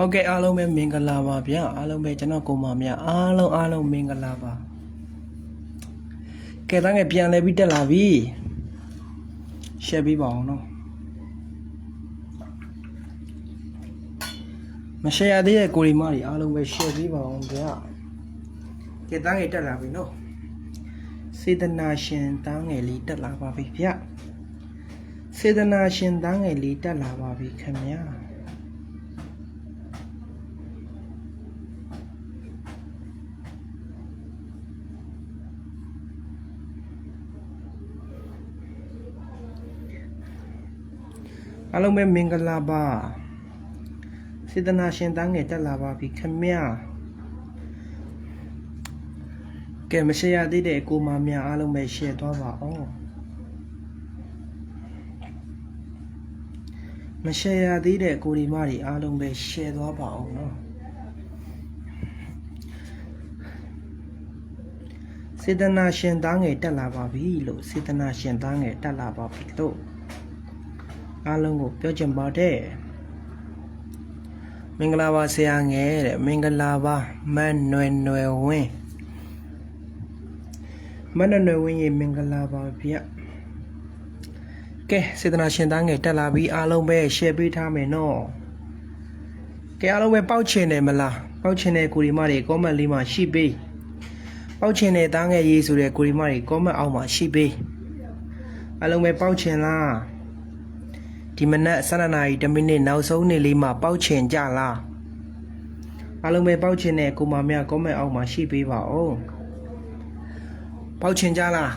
ဟုတ်ကဲ့အားလုံးပဲမင်္ဂလာပါဗျာအားလုံးပဲကျွန်တော်ကိုမမြအားလုံးအားလုံးမင်္ဂလာပါကဲတန်းငယ်ပြန်လဲပြီးတက်လာပြီရှယ်ပေးပါအောင်နော်မရှယ်ရသေးတဲ့ကိုရီမတွေအားလုံးပဲရှယ်ပေးပါအောင်ဗျာကဲတန်းငယ်တက်လာပြီနော်စေတနာရှင်တန်းငယ်လေးတက်လာပါပြီဗျာစေတနာရှင်တန်းငယ်လေးတက်လာပါပြီခင်ဗျာ အားလုံးပဲမင်္ဂလာပါစေတနာရှင်တန်းငယ်တက်လာပါပြီခမရကဲမရှယ်ရသေးတဲ့ကိုမများအားလုံးပဲရှယ်သွားပါအောင်မရှယ်ရသေးတဲ့ကိုဒီမတွေအားလုံးပဲရှယ်သွားပါအောင်နော်စေတနာရှင်တန်းငယ်တက်လာပါပြီလို့စေတနာရှင်တန်းငယ်တက်လာပါပြီလို့ အားလုံးကိုပြောချင်ပါတယ်မင်္ဂလာပါဆရာငယ်တဲ့မင်္ဂလာပါမတ်နွယ်နွယ်ဝင်းမတ်နွယ်နွယ်ဝင်းရေမင်္ဂလာပါဗျကဲစေတနာရှင်သားငယ်တက်လာပြီးအားလုံးပဲ share ပေးထားမယ်နော်ကဲအားလုံးပဲပေါက်ချင်တယ်မလားပေါက်ချင်တဲ့ကိုဒီမတွေ comment လေးမှာရှိပေးပေါက်ချင်တဲ့သားငယ်ရေးဆိုတဲ့ကိုဒီမတွေ comment အောက်မှာရှိပေးအားလုံးပဲပေါက်ချင်လား ဒီမနက်12နာရီ10မိနစ်နောက်ဆုံးနေ့လေးမှာပေါက်ချင်ကြလားအားလုံးပဲပေါက်ချင်တဲ့ကိုမမြတ် comment အောက်မှာရှိပေးပါဦးပေါက်ချင်ကြလား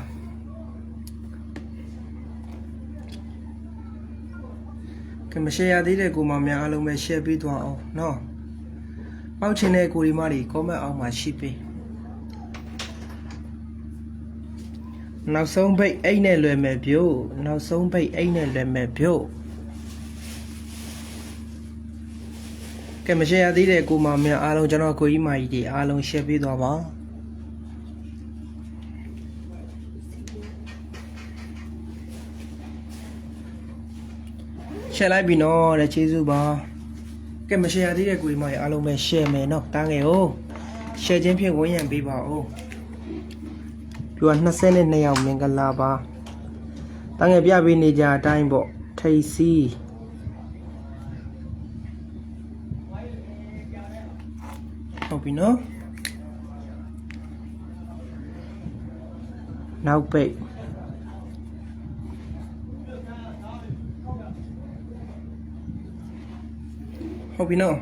ကမရှယ်ရသေးတဲ့ကိုမမြတ်အားလုံးပဲ share ပေးသွားအောင်နော်ပေါက်ချင်တဲ့ကိုဒီမတွေ comment အောက်မှာရှိပေးနောက်ဆုံးပိတ်အိတ်နဲ့လွယ်မဲ့ပြို့နောက်ဆုံးပိတ်အိတ်နဲ့လွယ်မဲ့ပြို့ မရှယ်ရသေးတဲ့ကိုမများအားလုံးကျွန်တော်ကိုကြီးမာကြီးတွေအားလုံး share ပေးသွားပါရှယ်လိုက်ပြီနော်တဲ့ကျေးဇူးပါကဲမရှယ်ရသေးတဲ့ကိုကြီးမာကြီးအားလုံးပဲ share မယ်နော်တန်းငယ်ကို share ခြင်းဖြင့်ဝန်းရံပေးပါဦးသူက22ယောက်မင်္ဂလာပါတန်းငယ်ပြပေးနေကြအတိုင်းပေါ့ထိတ်စီး ဟုတ်ပြီနော်နောက်ပိတ်ဟုတ်ပြီနော်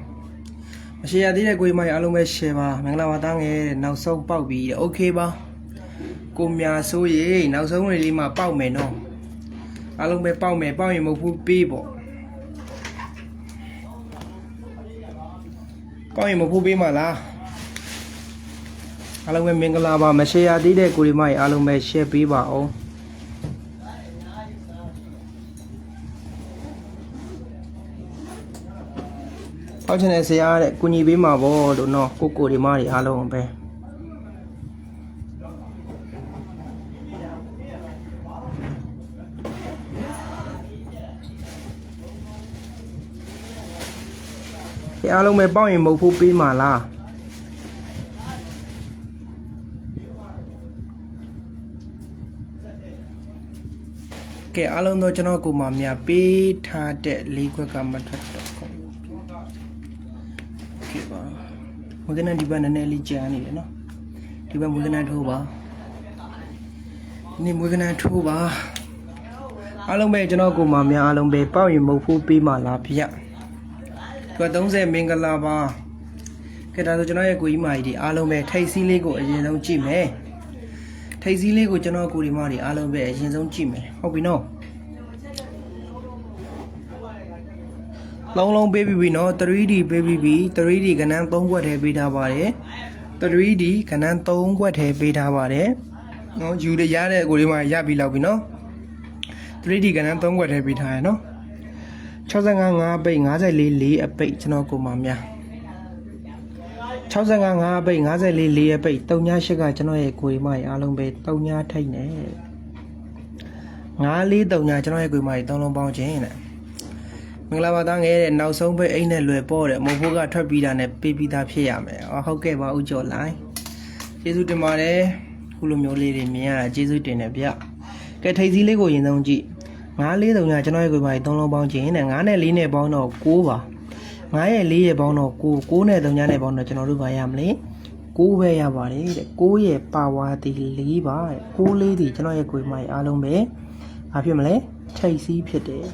မရှိရသေးတဲ့ကိုယ်မိုင်အားလုံးပဲ share ပါမင်္ဂလာပါတားငယ်တဲ့နောက်ဆုံးပေါက်ပြီတဲ့ okay ပါကိုမြာဆိုရေနောက်ဆုံးလေးလေးမှာပေါက်မယ်နော်အားလုံးပဲပေါက်မယ်ပေါက်ရင်မဟုတ်ဘူးပေးပေါ့ ပေါက်ရင်မဟုတ်ဘူးပေးမှာလားအားလုံးပဲမင်္ဂလာပါမ share ရသေးတဲ့ကိုယ်မကြီးအားလုံးပဲ share ပေးပါအောင်ပေါက်ချင်တဲ့ဆရာတဲ့ကုညီပေးမှာပေါ့လို့နော်ကိုကိုဒီမတွေအားလုံးပဲ ဒီအားလုံးပဲပေါက်ရင်မဟုတ်ဘူးပေးမှာလားကဲအားလုံးတော့ကျွန်တော်ကိုမမြပေးထားတဲ့လေးခွက်ကမထွက်တော့ဘူးကဲပါမကနဒီဘက်နည်းနည်းလေးကြာနေတယ်နော်ဒီဘက်မကနထိုးပါဒီနေ့မကနထိုးပါအားလုံးပဲကျွန်တော်ကိုမများအားလုံးပဲပေါက်ရင်မဟုတ်ဘူးပေးမှလားဗျ သူက30မင်္ဂလာပါကဲဒါဆိုကျွန်တော်ရဲ့ကိုကြီးမကြီးဒီအားလုံးပဲထိတ်စည်းလေးကိုအရင်ဆုံးကြည့်မယ်ထိတ်စည်းလေးကိုကျွန်တော်ကိုဒီမကြီးအားလုံးပဲအရင်ဆုံးကြည့်မယ်ဟုတ်ပြီနော်လုံးလုံးပေးပြီးပြီနော် 3D ပေးပြီးပြီ 3D ကဏ္ဍ3ခွက်ထဲပေးထားပါတယ် 3D ကဏ္ဍ3ခွက်ထဲပေးထားပါတယ်နော်ယူရရတဲ့ကိုလေးမှရပြီလောက်ပြီနော် 3D ကဏ္ဍ3ခွက်ထဲပေးထားရနော် 65 5ပိတ်54 4အပိတ်ကျွန်တော်ကိုမှများ65 5ပိတ်54 4အပိတ်38ကကျွန်တော်ရဲ့ကိုယ်မကြီးအားလုံးပဲ39ထိတ်နေ54 39ကျွန်တော်ရဲ့ကိုယ်မကြီး3လုံးပေါင်းခြင်းတဲ့မင်္ဂလာပါသားငယ်တဲ့နောက်ဆုံးပဲအိမ်နဲ့လွယ်ပေါ့တဲ့မဟုတ်ဘူးကထွက်ပြီးတာနဲ့ပေးပြီးသားဖြစ်ရမယ်။အော်ဟုတ်ကဲ့ပါဦးကျော်လိုင်း။ကျေးဇူးတင်ပါတယ်။ခုလိုမျိုးလေးတွေမြင်ရတာကျေးဇူးတင်တယ်ဗျ။ကဲထိတ်စည်းလေးကိုရင်ဆုံးကြည့်။ 9လေးတုံညာကျွန်တော်ရဲ့ကိုယ်ပိုင်3လုံးပေါင်းခြင်းနဲ့9နဲ့4နဲ့ပေါင်းတော့6ပါ။9ရဲ့4ရဲ့ပေါင်းတော့9 9နဲ့3ညာနဲ့ပေါင်းတော့ကျွန်တော်တို့ပါရမလဲ။6ပဲရပါတယ်တဲ့6ရဲ့ပါဝါဒီ4ပါတဲ့6လေးဒီကျွန်တော်ရဲ့ကိုယ်ပိုင်အားလုံးပဲဘာဖြစ်မလဲထိတ်စည်းဖြစ်တယ်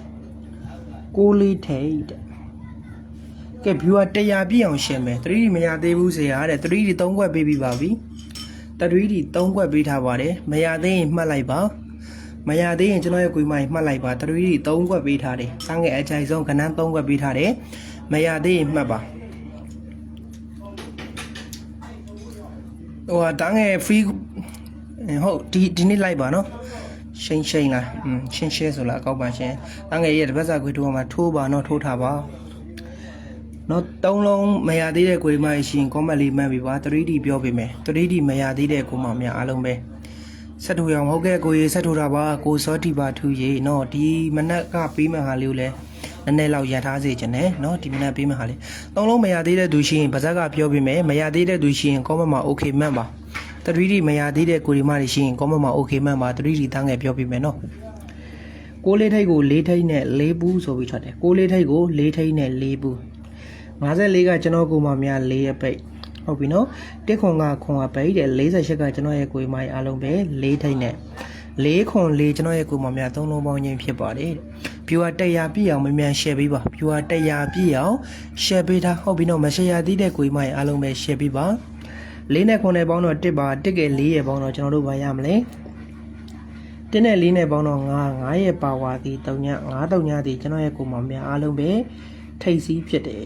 ကိုလေးထိတ်တဲ့ကဲ viewer 100ပြည့်အောင်ရှင်းမယ် 3D မရသေးဘူးဆရာတဲ့ 3D 3ခွက်ပေးပြီးပါပြီ 3D 3ခွက်ပေးထားပါတယ်မရသေးရင်မှတ်လိုက်ပါ မရသေးရင်ကျွန်တော်ရဲ့ကိုယ်မိုင်မှတ်လိုက်ပါ 3D 3ခွက်ပေးထားတယ်စမ်းငယ်အကြိုက်ဆုံးကဏ္ဍ3ခွက်ပေးထားတယ်မရသေးရင်မှတ်ပါဟိုဟာတန်းငယ် free ဟုတ်ဒီဒီနေ့လိုက်ပါနော်ရှင်းရှင်းလားอืมရှင်းရှင်းဆိုလားအကောက်ပါရှင်းတန်းငယ်ရဲ့တပတ်စာခွေထိုးမှာထိုးပါနော်ထိုးထားပါနော်သုံးလုံးမရသေးတဲ့ကိုယ်မှရှိရင် comment လေးမှတ်ပြီးပါ 3D ပြောပေးမယ် 3D မရသေးတဲ့ကိုမှများအားလုံးပဲ ဆက်ထိုးရအောင်ဟုတ်ကဲ့ကိုရေဆက်ထိုးတာပါကိုစောတိပါထူရေနော်ဒီမနက်ကပေးမှဟာလေးကိုလည်းနည်းနည်းလောက်ရထားစေချင်တယ်နော်ဒီမနက်ပေးမှဟာလေးသုံးလုံးမရသေးတဲ့သူရှိရင်ဗဇက်ကပြောပေးမယ်မရသေးတဲ့သူရှိရင် comment မှာ okay မှတ်ပါ 3D မရသေးတဲ့ကိုဒီမတွေရှိရင် comment မှာ okay မှတ်ပါ 3D သားငယ်ပြောပေးမယ်နော်ကိုလေးထိတ်ကိုလေးထိတ်နဲ့လေးပူးဆိုပြီးထွက်တယ်ကိုလေးထိတ်ကိုလေးထိတ်နဲ့လေးပူး54ကကျွန်တော်ကိုမများ၄ရပိတ် ဟုတ်ပြီနော်တစ်ခွန်ကခွန်ကပိတ်တယ်48ကကျွန်တော်ရဲ့ကိုယ်မအားလုံးပဲ၄ထိတ်နဲ့၄ခွန်၄ကျွန်တော်ရဲ့ကိုယ်မများသုံးလုံးပေါင်းချင်းဖြစ်ပါတယ်ဗျူဟာ100ပြည့်အောင်မမြန် share ပေးပါဗျူဟာ100ပြည့်အောင် share ပေးထားဟုတ်ပြီနော်မ share သေးတဲ့ကိုယ်မအားလုံးပဲ share ပေးပါလေးနဲ့ခွန်နဲ့ပေါင်းတော့1ပါ1ကဲ4ရဲ့ပေါင်းတော့ကျွန်တော်တို့ဘာရမလဲ1နဲ့4နဲ့ပေါင်းတော့9 9ရဲ့ပါဝါသည်3ည9 3ညသည်ကျွန်တော်ရဲ့ကိုယ်မများအားလုံးပဲထိတ်စီးဖြစ်တယ်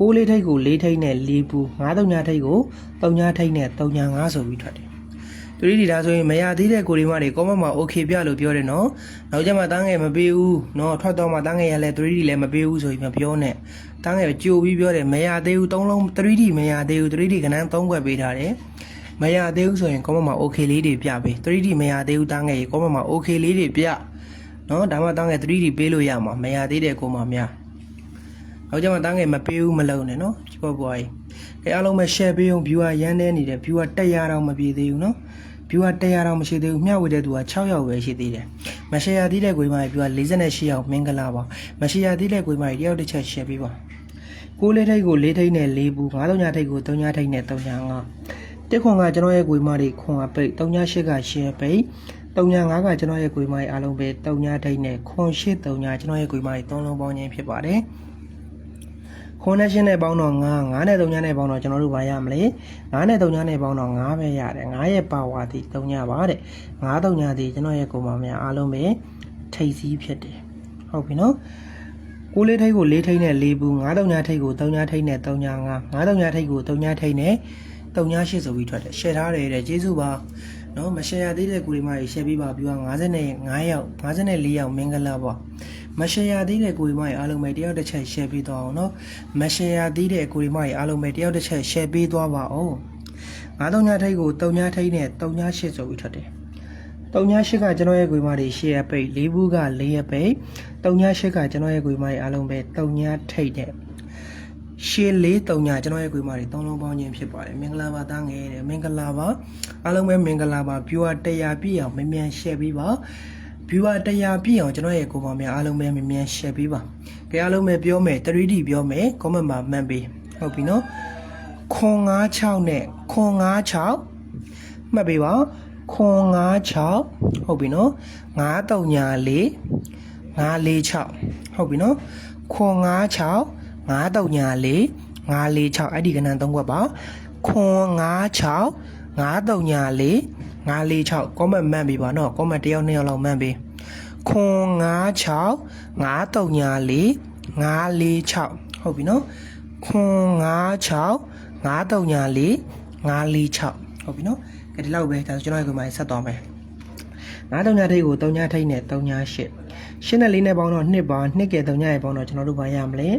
ကိုးလေးထိတ်ကိုလေးထိတ်နဲ့လေးပူ9 3ညထိတ်ကို3ညထိတ်နဲ့3ည9ဆိုပြီးထွက်တယ်သူဒီဒီဒါဆိုရင်မရသေးတဲ့ကိုရီမတွေ comment မှာ okay ပြလို့ပြောတယ်နော်နောက်ကျမှတန်းငယ်မပေးဘူးနော်ထွက်တော့မှတန်းငယ်ရလဲ 3D လည်းမပေးဘူးဆိုပြီးမပြောနဲ့တန်းငယ်ကြိုပြီးပြောတယ်မရသေးဘူးသုံးလုံး 3D မရသေးဘူး 3D ကဏ္ဍ3ခွက်ပေးထားတယ်မရသေးဘူးဆိုရင် comment မှာ okay လေးတွေပြပေး 3D မရသေးဘူးတန်းငယ်ရေ comment မှာ okay လေးတွေပြနော်ဒါမှတန်းငယ် 3D ပေးလို့ရမှာမရသေးတဲ့ကိုမှများ နောက်ကျမှတန်းငယ်မပေးဘူးမလုံးနဲ့နော်ချောပွားကြီးအဲအားလုံးပဲ share ပေးအောင် viewer ရမ်းနေနေတယ် viewer 100တောင်မပြည့်သေးဘူးနော် viewer 100တောင်မရှိသေးဘူးမျှဝေတဲ့သူက6ယောက်ပဲရှိသေးတယ်မ share သေးတဲ့ကိုယ်မကြီး viewer 48ယောက်မင်္ဂလာပါမ share သေးတဲ့ကိုယ်မကြီးတယောက်တစ်ချက် share ပေးပါကိုလေးထိတ်ကို၄ထိတ်နဲ့၄ဘူး၅၃ညထိတ်ကို၃ညထိတ်နဲ့၃ည၅တစ်ခွန်ကကျွန်တော်ရဲ့ကိုယ်မတွေခွန်ကပိတ်၃ည၈က share ပိတ်၃ည၅ကကျွန်တော်ရဲ့ကိုယ်မကြီးအားလုံးပဲ၃ညထိတ်နဲ့ခွန်၈၃ညကျွန်တော်ရဲ့ကိုယ်မကြီး၃လုံးပေါင်းခြင်းဖြစ်ပါတယ် ခွန်နဲ့ရှင်းနဲ့ပေါင်းတော့9 9နဲ့3ညနဲ့ပေါင်းတော့ကျွန်တော်တို့ဘာရမလဲ9နဲ့3ညနဲ့ပေါင်းတော့9ပဲရတယ်9ရဲ့ပါဝါသည်3ညပါတဲ့9 3ညသည်ကျွန်တော်ရဲ့ကိုယ်မများအားလုံးပဲထိတ်စည်းဖြစ်တယ်ဟုတ်ပြီနော်ကိုလေးထိတ်ကို၄ထိတ်နဲ့၄ဘူး9 3ညထိတ်ကို3ညထိတ်နဲ့3ည5 9 3ညထိတ်ကို3ညထိတ်နဲ့3ည8ဆိုပြီးထွက်တယ်ရှယ်ထားတယ်တဲ့ကျေးဇူးပါ နော်မရှယ်ရသေးတဲ့ကိုရီမကြီးရှယ်ပေးပါပြီးတော့55ယောက်54ယောက်မင်္ဂလာပါမရှယ်ရသေးတဲ့ကိုရီမကြီးအားလုံးပဲတယောက်တစ်ချက်ရှယ်ပေးသွားအောင်နော်မရှယ်ရသေးတဲ့ကိုရီမကြီးအားလုံးပဲတယောက်တစ်ချက်ရှယ်ပေးသွားပါအောင်93ညထိတ်ကို3ညထိတ်နဲ့3ည8ဆိုပြီးထွက်တယ်3ည8ကကျွန်တော်ရဲ့ကိုရီမကြီးရှယ်ရပိတ်၄ဘူးက၄ရပိတ်3ည8ကကျွန်တော်ရဲ့ကိုရီမကြီးအားလုံးပဲ3ညထိတ်တဲ့ ရှေးလေးတုံညာကျွန်တော်ရဲ့ကိုယ်မတွေသုံးလုံးပေါင်းခြင်းဖြစ်ပါတယ်မင်္ဂလာပါသားငယ်တဲ့မင်္ဂလာပါအားလုံးပဲမင်္ဂလာပါ viewer 100ပြည့်အောင်မမြန် share ပေးပါ viewer 100ပြည့်အောင်ကျွန်တော်ရဲ့ကိုယ်မများအားလုံးပဲမမြန် share ပေးပါကြအားလုံးပဲပြောမယ် 3D ပြောမယ် comment မှာမှတ်ပေးဟုတ်ပြီနော်ခွန်96နဲ့ခွန်96မှတ်ပေးပါခွန်96ဟုတ်ပြီနော်9 3ညာ4 946ဟုတ်ပြီနော်ခွ န်96 9 3ညာ4 946အဲ့ဒီကဏ္ဍ၃ခွက်ပါခွန်96 9 3ညာ4 946 comment မှန်ပြီပါနော် comment တစ်ယောက်နှစ်ယောက်လောက်မှန်ပြီခွန်96 9 3ညာ4 946ဟုတ်ပြီနော်ခွန်96 9 3ညာ4 946ဟုတ်ပြီနော်ကဲဒီလောက်ပဲဒါဆိုကျွန်တော်ဒီမှာဆက်သွားမယ်9 3ညာထိတ်ကို3ညာထိတ်နဲ့3ညာ8ရှင်းနဲ့လေးနဲ့ပေါင်းတော့2ပါ2ကဲ3ညာရဲ့ပေါင်းတော့ကျွန်တော်တို့ဘာရမလဲ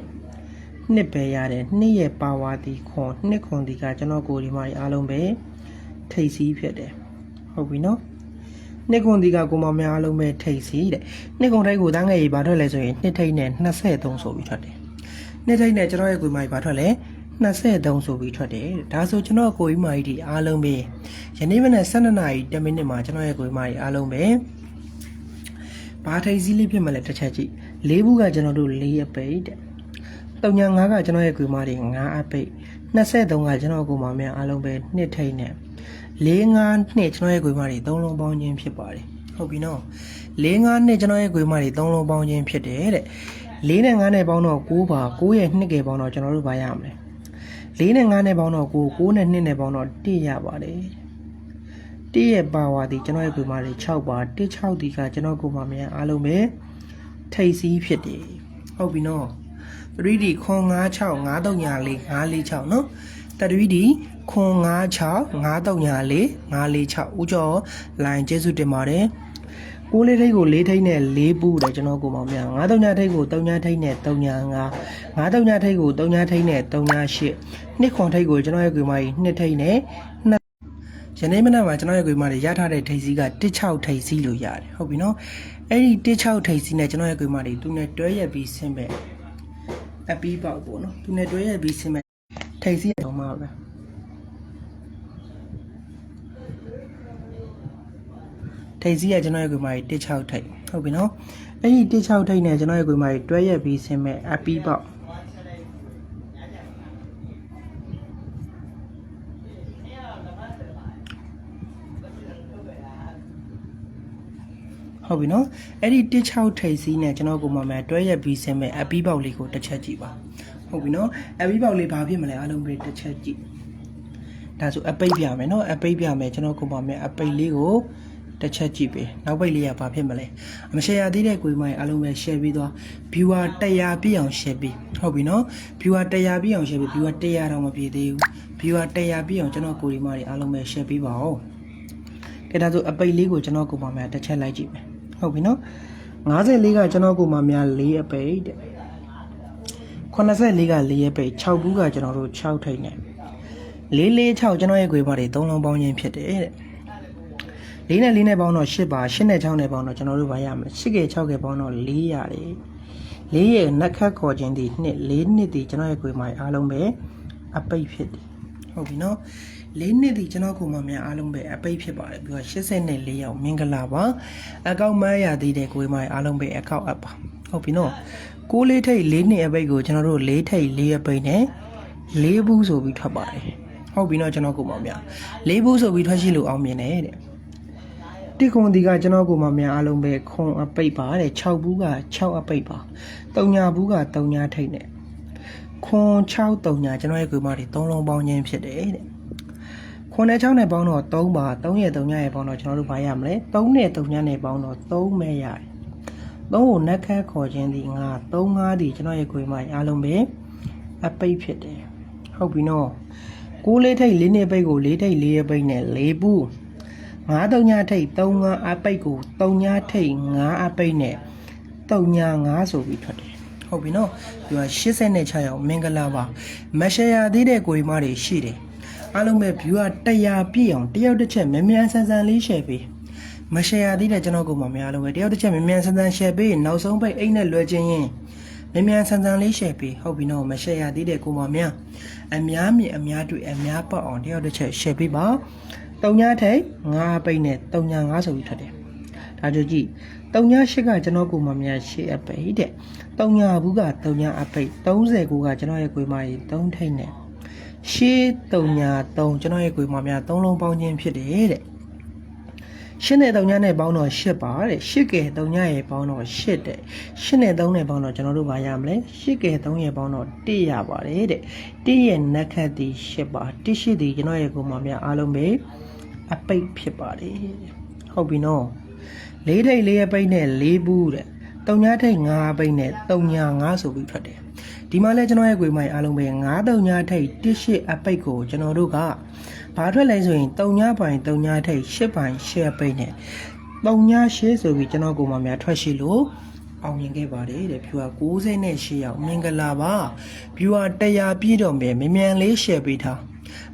နှစ်ပဲရတယ်နှစ်ရဲ့ပါဝါတီခွန်နှစ်ခွန်တီကကျွန်တော်ကိုဒီမှာအားလုံးပဲထိတ်စည်းဖြစ်တယ်ဟုတ်ပြီနော်နှစ်ကွန်ဒီကကိုမောင်များအားလုံးပဲထိတ်စီတဲ့နှစ်ကွန်ထိတ်ကိုတန်းငယ်ကြီးဘာထွက်လဲဆိုရင်နှစ်ထိတ်နဲ့23ဆိုပြီးထွက်တယ်နှစ်ထိတ်နဲ့ကျွန်တော်ရဲ့ကိုမကြီးဘာထွက်လဲ23ဆိုပြီးထွက်တယ်ဒါဆိုကျွန်တော်ကိုကြီးမကြီးဒီအားလုံးပဲယနေ့မနေ့12နာရီ10မိနစ်မှာကျွန်တော်ရဲ့ကိုကြီးမကြီးအားလုံးပဲဘာထိတ်စီလေးဖြစ်မလဲတစ်ချက်ကြည့်လေးဘူးကကျွန်တော်တို့၄အပိတ် တဲ့တုံညာ9ကကျွန်တော်ရဲ့ကိုကြီးမကြီး9အပိတ်23ကကျွန်တော်ကိုမောင်များအားလုံးပဲနှစ်ထိတ်နဲ့၄5နှစ်ကျွန်တော်ရဲ့ကိုကြီးမကြီး3လုံးပေါင်းခြင်းဖြစ်ပါတယ်ဟုတ်ပြီနော်၄5နှစ်ကျွန်တော်ရဲ့ကိုကြီးမကြီး3လုံးပေါင်းခြင်းဖြစ်တယ်တဲ့၄နဲ့9နဲ့ပေါင်းတော့9ပါ9ရဲ့2ကပေါင်းတော့ကျွန်တော်တို့ဘာရမလဲ၄နဲ့9နဲ့ပေါင်းတော့9 9နဲ့2နဲ့ပေါင်းတော့1ရပါတယ်1ရဲ့ပါဝါဒီကျွန်တော်ရဲ့ကိုယ်မလေး6ပါ1 6ဒီကကျွန်တော်ကိုယ်မမြန်အားလုံးပဲထိတ်စီးဖြစ်တယ်ဟုတ်ပြီနော် 3D ခွန်96 934 546နော် 3D ခွန်96 934 546ဦးကျော်လိုင်းကျေးဇူးတင်ပါတယ်ကိုးလေးထိတ်ကို၄ထိတ်နဲ့၄ပူတယ်ကျွန်တော်ကိုမောင်မြန်9တုံညာထိတ်ကို3ညာထိတ်နဲ့3ညာ5 9တုံညာထိတ်ကို3ညာထိတ်နဲ့3ညာ8နှစ်ခွန်ထိတ်ကိုကျွန်တော်ရဲ့ကွေမကြီး2ထိတ်နဲ့2ယနေ့မနက်မှာကျွန်တော်ရဲ့ကွေမကြီးရထားတဲ့ထိတ်စီးက16ထိတ်စီးလို့ရတယ်ဟုတ်ပြီနော်အဲ့ဒီ16ထိတ်စီးနဲ့ကျွန်တော်ရဲ့ကွေမကြီးသူနဲ့တွဲရက်ပြီးဆင်းပဲ အပီးပေါက်ပေါ့နော်သူနဲ့တွဲရက်ပြီးဆင်းပဲထိတ်စီးတော့မှာပဲထိတ်စီးကကျွန်တော်ရဲ့ကွေမကြီး16ထိတ်ဟုတ်ပြီနော်အဲ့ဒီ16ထိတ်နဲ့ကျွန်တော်ရဲ့ကွေမကြီးတွဲရက်ပြီးဆင်းမဲ့အပီးပေါက် ဟုတ်ပြီနော်အဲ့ဒီ16ထိပ်စီးနဲ့ကျွန်တော်ကိုမမယ်တွဲရက်ပြီးဆင်းမဲ့အပီးပေါက်လေးကိုတစ်ချက်ကြည့်ပါဟုတ်ပြီနော်အပီးပေါက်လေးဘာဖြစ်မလဲအားလုံးပဲတစ်ချက်ကြည့်ဒါဆိုအပိတ်ပြမယ်နော်အပိတ်ပြမယ်ကျွန်တော်ကိုမမယ်အပိတ်လေးကိုတစ်ချက်ကြည့်ပေးနောက်ပိတ်လေးကဘာဖြစ်မလဲအမ share ရသေးတဲ့ကိုယ်မကြီးအားလုံးပဲ share ပြီးသွား viewer 100ပြည့်အောင် share ပေးဟုတ်ပြီနော် viewer 100ပြည့်အောင် share ပေး viewer 100တောင်မပြည့်သေးဘူး viewer 100ပြည့်အောင်ကျွန်တော်ကိုယ်မကြီးအားလုံးပဲ share ပေးပါဦးကဲဒါဆိုအပိတ်လေးကိုကျွန်တော်ကိုမမယ်တစ်ချက်လိုက်ကြည့်မယ် ဟုတ်ပြီနော်54ကကျွန်တော်ကိုမှများ4အပိတ်တဲ့84က4အပိတ်6ဘူးကကျွန်တော်တို့6ထိတ်နဲ့446ကျွန်တော်ရဲ့ခွေပါတွေ3လုံးပေါင်းခြင်းဖြစ်တယ်တဲ့4နဲ့4နဲ့ပေါင်းတော့8ပါ8နဲ့6နဲ့ပေါင်းတော့ကျွန်တော်တို့ဘာရမလဲ8က6ကပေါင်းတော့4ရတယ်4ရဲ့နက်ခတ်ခေါ်ခြင်းဒီနှစ်4နှစ်ဒီကျွန်တော်ရဲ့ခွေမှာအားလုံးပဲအပိတ်ဖြစ်တယ်ဟုတ်ပြီနော် လေးနှစ်ဒီကျွန်တော်ကိုမှများအားလုံးပဲအပိတ်ဖြစ်ပါတယ်ပြီးတော့84ရောက်မင်္ဂလာပါအကောင့်မရသေးတဲ့ကိုယ်မအားလုံးပဲအကောင့်အပ်ပါဟုတ်ပြီနော်ကိုလေးထိတ်လေးနှစ်အပိတ်ကိုကျွန်တော်တို့လေးထိတ်လေးအပိတ်နဲ့လေးဘူးဆိုပြီးထွက်ပါတယ်ဟုတ်ပြီနော်ကျွန်တော်ကိုမှများလေးဘူးဆိုပြီးထွက်ရှိလို့အောင်မြင်တယ်တဲ့တိကွန်ဒီကကျွန်တော်ကိုမှများအားလုံးပဲခွန်အပိတ်ပါတဲ့6ဘူးက6အပိတ်ပါ3ညာဘူးက3ညာထိတ်နဲ့ခွန်6 3ညာကျွန်တော်ရဲ့ကိုယ်မတွေ3လုံးပေါင်းခြင်းဖြစ်တယ်တဲ့ ခုနဲ့6နဲ့ပေါင်းတော့3ပါ3ရဲ့3ညရဲ့ပေါင်းတော့ကျွန်တော်တို့ဘာရမလဲ3နဲ့3ညနဲ့ပေါင်းတော့3မဲရတယ်3ကိုနက်ခတ်ခေါ်ခြင်းဒီငါ3 5ဒီကျွန်တော်ရဲ့ခွေးမအားလုံးပဲအပိတ်ဖြစ်တယ်ဟုတ်ပြီနော်6လေးထိတ်4နှစ်ပိတ်ကို4ထိတ်4ရဲ့ပိတ်နဲ့4ပူ9 3ညထိတ်3 5အပိတ်ကို3ညထိတ်5အပိတ်နဲ့3ည5ဆိုပြီးထွက်တယ်ဟုတ်ပြီနော်ဒီက86ရောက်မင်္ဂလာပါမရှယ်ရသေးတဲ့ကိုယ်မတွေရှိတယ် အားလုံးပဲ view က100ပြည့်အောင်တယောက်တစ်ချက်မြန်မြန်ဆန်ဆန်လေး share ပေးမ share ရသေးတဲ့ကျွန်တော်ကိုမှမအားလုံးပဲတယောက်တစ်ချက်မြန်မြန်ဆန်ဆန် share ပေးနောက်ဆုံးပိတ်အိတ်နဲ့လွယ်ချင်းရင်မြန်မြန်ဆန်ဆန်လေး share ပေးဟုတ်ပြီနော်မ share ရသေးတဲ့ကိုမှမြန်အများမြင်အများတွေ့အများပတ်အောင်တယောက်တစ်ချက် share ပေးပါတုံညာထိတ်9ပိတ်နဲ့တုံညာ9ဆိုပြီးထွက်တယ်ဒါကြည့်ကြည့်တုံညာ8ကကျွန်တော်ကိုမှမြန်8အပိတ်တဲ့တုံညာဘူးကတုံညာအပိတ်39ကကျွန်တော်ရဲ့ကိုယ်မကြီး3ထိတ်နဲ့ ရှေးတုံညာ3ကျွန်တော်ရဲ့ကိုယ်မများ3လုံးပေါင်းခြင်းဖြစ်တယ်တဲ့ရှင်းတဲ့တုံညာနဲ့ပေါင်းတော့8ပါတဲ့ရှစ်ကဲတုံညာရဲ့ပေါင်းတော့8တဲ့ရှင်းတဲ့3နဲ့ပေါင်းတော့ကျွန်တော်တို့ဘာရမလဲရှစ်ကဲ3ရဲ့ပေါင်းတော့1ရပါတယ်တဲ့1ရဲ့နက်ခတ်ဒီ8ပါ1ရှိဒီကျွန်တော်ရဲ့ကိုယ်မများအားလုံးပဲအပိတ်ဖြစ်ပါတယ်ဟုတ်ပြီနော်လေးထိတ်လေးရဲ့ပိတ်နဲ့လေးဘူးတဲ့တုံညာထိတ်5ပိတ်နဲ့တုံညာ5ဆိုပြီးထွက်တယ် ဒီမှာလဲကျွန်တော်ရဲ့ကိုယ်မိုင်အားလုံးပဲ9တုံညာထိတ်18အပိတ်ကိုကျွန်တော်တို့ကဘာထွက်လဲဆိုရင်တုံညာပိုင်တုံညာထိတ်10ပိုင်10အပိတ်နဲ့တုံညာ10ဆိုပြီးကျွန်တော်ကိုယ်မများထွက်ရှိလို့အောင်မြင်ခဲ့ပါတယ်တဲ့ဖြူက98ရောက်မင်္ဂလာပါဖြူက100ပြည့်တော့မယ်မြန်မြန်လေး share ပေးထား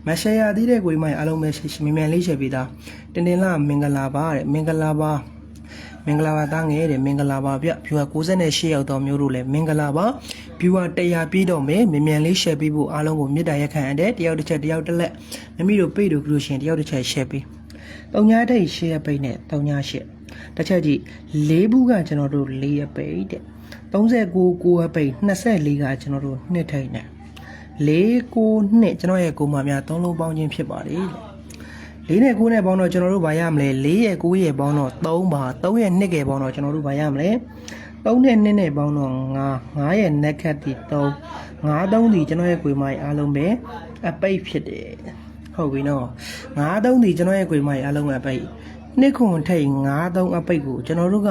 မမရှယ်ရသေးတဲ့ကိုဒီမိုင်အားလုံးပဲရှင်းမြန်မြန်လေးရှယ်ပေးတာတင်တင်လာမင်္ဂလာပါတဲ့မင်္ဂလာပါ မင်္ဂလာပါတားငယ်တဲ့မင်္ဂလာပါဗျဗျူဟာ68ရောက်တော့မျိုးတို့လည်းမင်္ဂလာပါဗျူဟာ100ပြည့်တော့မယ်မြန်မြန်လေးရှယ်ပေးဖို့အားလုံးကိုမေတ္တာရက်ခံတဲ့တယောက်တစ်ချက်တယောက်တစ်လက်မမီတို့ပိတ်တို့ကြလို့ရှရင်တယောက်တစ်ချက်ရှယ်ပေးတုံညာတိတ်ရှယ်ပိတ်နဲ့တုံညာရှယ်တစ်ချက်ကြည့်၄ဘူးကကျွန်တော်တို့၄ရပိတ်တဲ့39ကိုရပိတ်24ကကျွန်တော်တို့နှစ်ထိတ်နဲ့4ကိုနှစ်ကျွန်တော်ရဲ့ကိုမများသုံးလုံးပေါင်းခြင်းဖြစ်ပါတယ်တဲ့ ၄နဲ့9နဲ့ပေါင်းတော့ကျွန်တော်တို့ဗာရမလဲ4ရဲ့9ရဲ့ပေါင်းတော့3ပါ3ရဲ့2ရဲ့ပေါင်းတော့ကျွန်တော်တို့ဗာရမလဲ3နဲ့2နဲ့ပေါင်းတော့5 5ရဲ့ negative 3 5 3ဒီကျွန်တော်ရဲ့ကွေမိုင်းအားလုံးပဲအပိတ်ဖြစ်တယ်ဟုတ်ပြီနော်5 3ဒီကျွန်တော်ရဲ့ကွေမိုင်းအားလုံးအပိတ်နှစ်ခွန်ထိတ်5 3အပိတ်ကိုကျွန်တော်တို့က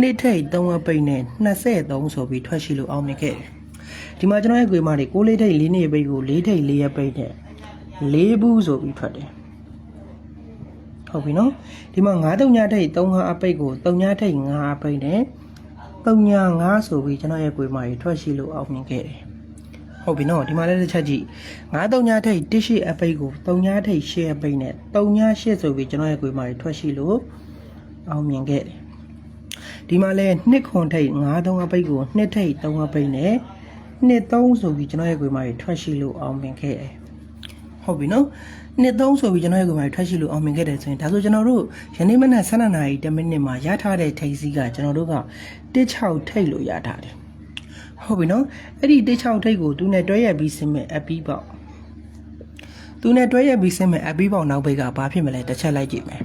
နှစ်ထိတ်3အပိတ်နဲ့23ဆိုပြီးထွက်ရှိလို့အောင်မြင်ခဲ့တယ်ဒီမှာကျွန်တော်ရဲ့ကွေမိုင်းတွေ6လေးထိတ်4နှစ်အပိတ်ကို4ထိတ်4အပိတ်နဲ့4ဘူးဆိုပြီးထွက်တယ် ဟုတ်ပြီနော်ဒီမှာ9တုံညာထိတ်3ဟာအပိတ်ကို3ညာထိတ်9အပိတ်နဲ့3ညာ9ဆိုပြီးကျွန်တော်ရဲ့ကိုယ်မာကြီးထွက်ရှိလို့အောင်မြင်ခဲ့တယ်ဟုတ်ပြီနော်ဒီမှာလည်းတစ်ချက်ကြည့်9တုံညာထိတ်1ရှိအပိတ်ကို3ညာထိတ်10အပိတ်နဲ့3ညာ10ဆိုပြီးကျွန်တော်ရဲ့ကိုယ်မာကြီးထွက်ရှိလို့အောင်မြင်ခဲ့တယ်ဒီမှာလည်း2ခွန်ထိတ်9တုံအပိတ်ကို2ထိတ်3အပိတ်နဲ့2 3ဆိုပြီးကျွန်တော်ရဲ့ကိုယ်မာကြီးထွက်ရှိလို့အောင်မြင်ခဲ့တယ်ဟုတ်ပြီနော် နှစ်သုံးဆိုပြီးကျွန်တော်ရဲ့ကိုယ်မှာထွက်ရှိလို့အောင်မြင်ခဲ့တယ်ဆိုရင်ဒါဆိုကျွန်တော်တို့ယနေ့မနက်7နာရီ10မိနစ်မှာရထားတဲ့ထိပ်စီးကကျွန်တော်တို့က16ထိပ်လို့ရထားတယ်ဟုတ်ပြီနော်အဲ့ဒီ16ထိပ်ကိုသူနဲ့တွဲရက်ပြီးစင်မဲ့အပီးပေါ့သူနဲ့တွဲရက်ပြီးစင်မဲ့အပီးပေါ့နောက်ဘက်ကဘာဖြစ်မလဲတစ်ချက်လိုက်ကြည့်မယ်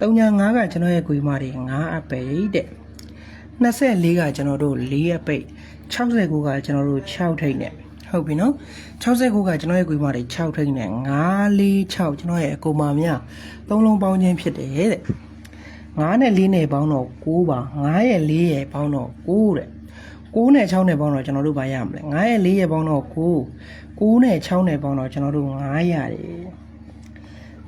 3ညာ9ကကျွန်တော်ရဲ့ကိုယ်မှာတွေ9အပိတ်တဲ့24ကကျွန်တော်တို့4အပိတ်69ကကျွန်တော်တို့6ထိပ်နဲ့ ဟုတ်ပြီနော်69ကကျွန်တော်ရဲ့ကိုယ်မတွေ6ထိန်းနဲ့946ကျွန်တော်ရဲ့အကူမများသုံးလုံးပေါင်းခြင်းဖြစ်တယ်တဲ့9နဲ့4နဲ့ပေါင်းတော့9ပါ9ရဲ့4ရဲ့ပေါင်းတော့9တဲ့9နဲ့6နဲ့ပေါင်းတော့ကျွန်တော်တို့ဘာရမလဲ9ရဲ့4ရဲ့ပေါင်းတော့9 9နဲ့6နဲ့ပေါင်းတော့ကျွန်တော်တို့9ရတယ်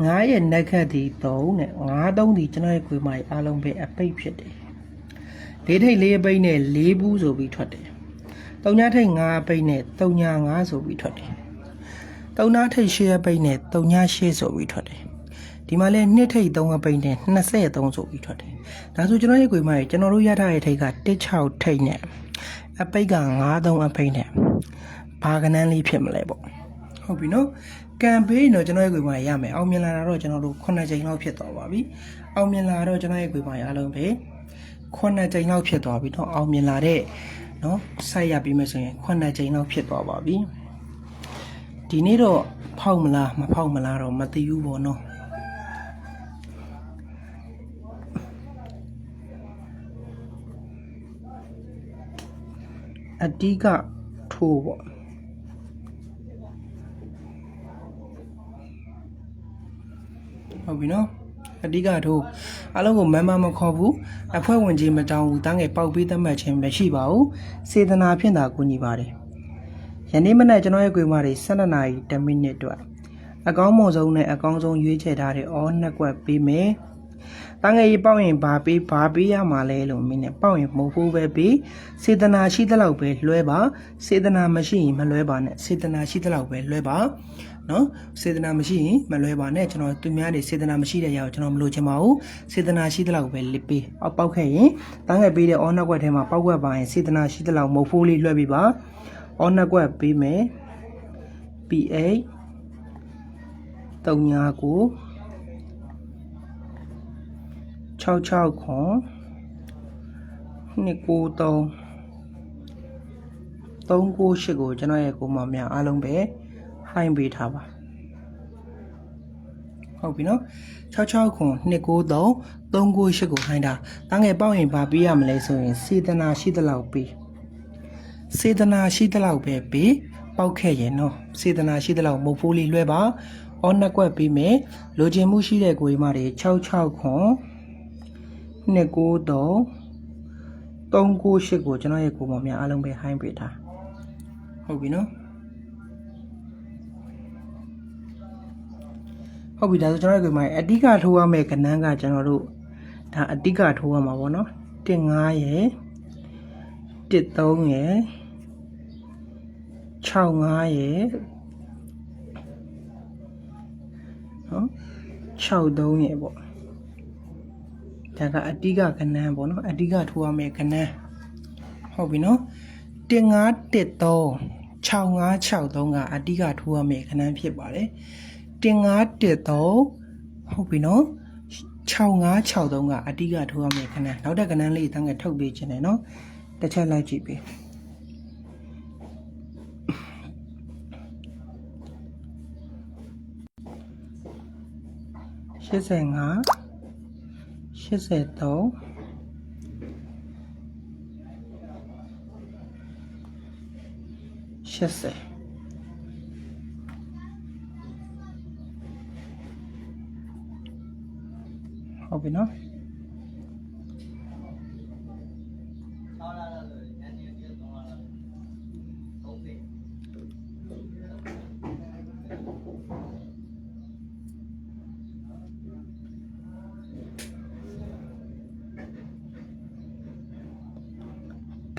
9ရဲ့နက်ခတ်ဒီ3နဲ့9 3ဒီကျွန်တော်ရဲ့ကိုယ်မတွေအားလုံးပဲအပိတ်ဖြစ်တယ်လေးထိတ်လေးအပိတ်နဲ့၄ဘူးဆိုပြီးထွက်တယ် တုံညာထိတ်9ပိတ်နဲ့တုံညာ9ဆိုပြီးထွက်တယ်။တုံနာထိတ်10ပိတ်နဲ့တုံညာ10ဆိုပြီးထွက်တယ်။ဒီမှာလဲနှစ်ထိတ်3ပိတ်နဲ့23ဆိုပြီးထွက်တယ်။ဒါဆိုကျွန်တော်ရဲ့ကိုယ်မကြီးကျွန်တော်တို့ရထားတဲ့ထိတ်က16ထိတ်နဲ့အပိတ်က93အပိတ်နဲ့ဘာကနန်းလေးဖြစ်မလဲပေါ့။ဟုတ်ပြီနော်။ကံပေးရင်တော့ကျွန်တော်ရဲ့ကိုယ်မကြီးရမယ်။အောင်မြင်လာတာတော့ကျွန်တော်တို့9ချိန်လောက်ဖြစ်သွားပါပြီ။အောင်မြင်လာတော့ကျွန်တော်ရဲ့ကိုယ်မကြီးအားလုံးပဲ9ချိန်လောက်ဖြစ်သွားပြီတော့အောင်မြင်လာတဲ့ နော်ဆိုက်ရပြီးမယ်ဆိုရင်ခုနှစ်ချိန်လောက်ဖြစ်သွားပါပြီဒီနေ့တော့ဖောက်မလားမဖောက်မလားတော့မသိဘူးပေါ့နော်အဓိကထိုးပေါ့ဟုတ်ပြီနော် အဓိကထိုးအားလုံးကိုမမမခေါ်ဘူးအဖွဲ့ဝင်ကြီးမတောင်းဘူးတန်းငယ်ပေါက်ပေးသတ်မှတ်ခြင်းမရှိပါဘူးစေတနာဖြင့်သာကူညီပါတယ်ယနေ့မနက်ကျွန်တော်ရဲ့ကွေမာတွေ12နာရီ10မိနစ်အတွက်အကောင်းမွန်ဆုံးနဲ့အကောင်းဆုံးရွေးချယ်ထားတဲ့အော်နှစ်ကွက်ပေးမယ်တန်းငယ်ကြီးပေါက်ရင်ဘာပေးဘာပေးရမှာလဲလို့မင်းနဲ့ပေါက်ရင်မဟုတ်ဘူးပဲပေးစေတနာရှိသလောက်ပဲလွှဲပါစေတနာမရှိရင်မလွှဲပါနဲ့စေတနာရှိသလောက်ပဲလွှဲပါ နော်စေတနာမရှိရင်မလွဲပါနဲ့ကျွန်တော်သူများတွေစေတနာမရှိတဲ့ຢာကိုကျွန်တော်မလိုချင်ပါဘူးစေတနာရှိတဲ့လောက်ပဲလစ်ပေးအောက်ပေါက်ခဲ့ရင်တန်းငယ်ပေးတဲ့အော်နောက်ွက်ထဲမှာပေါက်ွက်ပါရင်စေတနာရှိတဲ့လောက်မဟုတ်ဖိုးလေးလွှဲပေးပါအော်နောက်ွက်ပေးမယ် PA 3ညာကို66ခွန်293 398ကိုကျွန်တော်ရဲ့ကိုမများအားလုံးပဲ ဟိုင်းပေးထားပါဟုတ်ပြီနော်66ခွန်293 398ကိုဟိုင်းတာတန်းငယ်ပေါက်ရင်ဘာပေးရမလဲဆိုရင်စေတနာရှိသလောက်ပေးစေတနာရှိသလောက်ပဲပေးပေါက်ခဲ့ရင်နော်စေတနာရှိသလောက်မုတ်ဖိုးလေးလွှဲပါအော်နှစ်ကွက်ပေးမယ်လိုချင်မှုရှိတဲ့ကိုယ်မတွေ66ခွန်293 398ကိုကျွန်တော်ရဲ့ကိုယ်မများအားလုံးပဲဟိုင်းပေးထားဟုတ်ပြီနော် ဟုတ်ပြီဒါဆိုကျွန်တော်တို့ကမှအဓိကထိုးရမယ့်ကဏ္ဍကကျွန်တော်တို့ဒါအဓိကထိုးရမှာပေါ့နော်15ရယ်13ရယ်65ရယ်နော်6သုံးရယ်ပေါ့ဒါကအတိကကဏန်းပေါ့နော်အတိကထိုးရမယ့်ကဏန်းဟုတ်ပြီနော်1513 6563ကအတိကထိုးရမယ့်ကဏန်းဖြစ်ပါတယ် 1513ဟုတ်ပြီနော်6563ကအတိကထိုးရမယ့်ကဏန်းနောက်တဲ့ကဏန်းလေးတန်းငယ်ထုတ်ပေးခြင်းတယ်နော်တစ်ချက်လိုက်ကြည့်ပေး85 83 80 ဟုတ်ပြီနော်30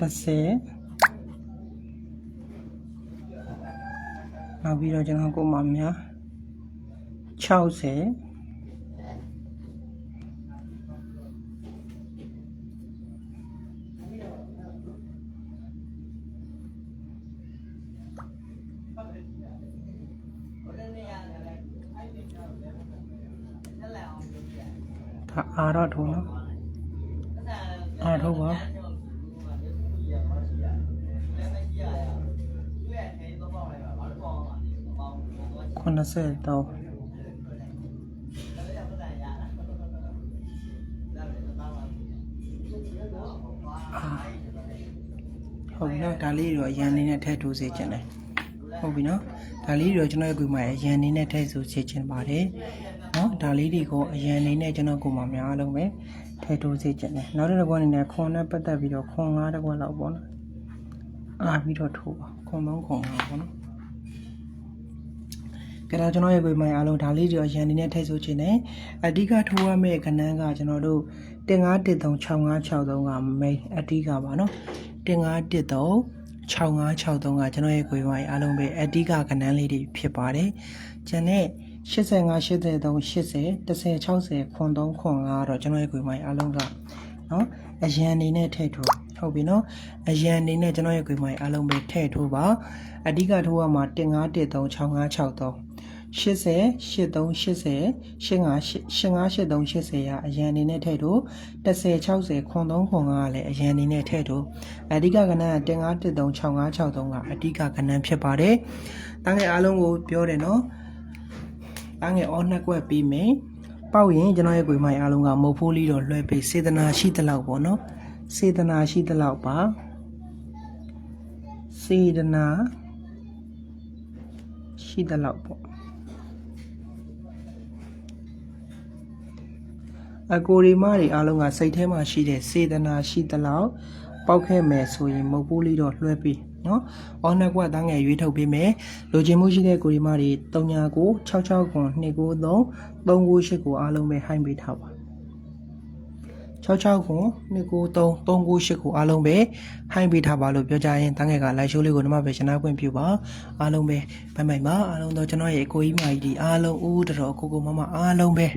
နောက်ပြီးတော့ကျွန်တော်ကိုမများ60 ဒါအားတော့ထုံးနော်အားထုတ်ပါ83ဟုတ်ပြီနော်ဒါလေးတော့အရန်လေးနဲ့ထည့်ထိုးစေချင်တယ်ဟုတ်ပြီနော်ဒါလေးတော့ကျွန်တော်ရဲ့ကိုယ်မှာအရန်လေးနဲ့ထည့်ဆိုစေချင်ပါတယ်နော် ဒါလေးတွေကိုအရန်လေးနဲ့ကျွန်တော်ကိုယ်မှာများအားလုံးပဲထည့်ထိုးစေချင်တယ်နောက်တစ်ခုအနေနဲ့ခွန်နဲ့ပတ်သက်ပြီးတော့ခွန်၅တစ်ခွက်လောက်ပေါ့နော်အားပြီးတော့ထိုးပါခွန်3ခွန်5ပေါ့နော်ကဲတော့ကျွန်တော်ရဲ့ကိုယ်မိုင်အားလုံးဒါလေးတွေအရန်နေနဲ့ထိတ်ဆိုချင်တယ်အဓိကထိုးရမယ့်ကဏ္ဍကကျွန်တော်တို့တင်9136563ကမိတ်အဓိကပါနော်တင်913 6563ကကျွန်တော်ရဲ့ကိုယ်မိုင်အားလုံးပဲအဓိကကဏ္ဍလေးတွေဖြစ်ပါတယ်ကျန်တဲ့ 85 83 80 10 60ခွန်3ခွန်5တော့ကျွန်တော်ရဲ့ကိုယ်မိုင်အားလုံးကနော်အရန်နေနဲ့ထိတ်ထိုးဟုတ်ပြီနော်အရန်အနေနဲ့ကျွန်တော်ရဲ့ကိုယ်မိုင်အားလုံးပဲထည့်ထိုးပါအဓိကထိုးရမှာတင်9136563 80 83 80 85 85 83 80ရအရန်အနေနဲ့ထည့်ထိုး10 60ခွန်3ခွန်5ကလည်းအရန်အနေနဲ့ထည့်ထိုးအဓိကကဏ္ဍကတင်9 13 65 63ကအဓိကကဏ္ဍဖြစ်ပါတယ်။တန်းငယ်အားလုံးကိုပြောတယ်နော်။ တန်းငယ်အော်နှစ်ကွက်ပြီးမယ်။ပေါက်ရင်ကျွန်တော်ရဲ့ကိုယ်မိုင်အားလုံးကမုတ်ဖိုးလေးတော့လွှဲပေးစေတနာရှိသလောက်ပေါ့နော်။စေတနာရှိသလောက်ပါ။စေတနာရှိသလောက်ပေါ့အကိုရီမတွေအားလုံးကစိတ်ထဲမှာရှိတဲ့စေတနာရှိသလောက်ပောက်ခဲ့မယ်ဆိုရင်မုတ်ပိုးလေးတော့လွှဲပေး နော်။အော်နှစ်ကွက်တန်းငယ်ရွေးထုတ်ပေးမယ်။လိုချင်မှုရှိတဲ့ကိုရီမတွေ3ညာကို66ခွန်293 398ကိုအားလုံးပဲဟိုင်းပေးထားပါ 66ခွန်293 398ကိုအားလုံးပဲဟိုင်းပေးထားပါလို့ပြောကြရင်တန်းငယ်ကလိုက်ရှိုးလေးကိုဒီမှာပဲရှင်းနာခွင့်ပြုပါအားလုံးပဲဘိုင်ဘိုင်ပါအားလုံးတော့ကျွန်တော်ရဲ့ကိုကြီးမကြီးဒီအားလုံးဦးတော်တော်ကိုကိုမမအားလုံးပဲ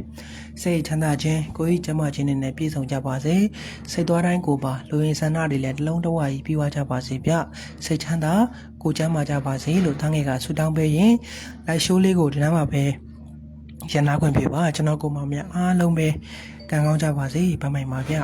စိတ်ချမ်းသာခြင်းကိုကြီးကျမခြင်းနဲ့ပြည့်စုံကြပါစေစိတ်သွားတိုင်းကိုပါလူရင်ဆန္ဒတွေလည်းတစ်လုံးတစ်ဝါကြီးပြီးွားကြပါစေဗျစိတ်ချမ်းသာကိုကျမ်းမာကြပါစေလို့တန်းငယ်ကဆုတောင်းပေးရင်လိုက်ရှိုးလေးကိုဒီနားမှာပဲ ရန်နာခွင့်ပြုပါကျွန်တော်ကိုမမအားလုံးပဲကံကောင်းကြပါစေဗမိုင်ပါဗျ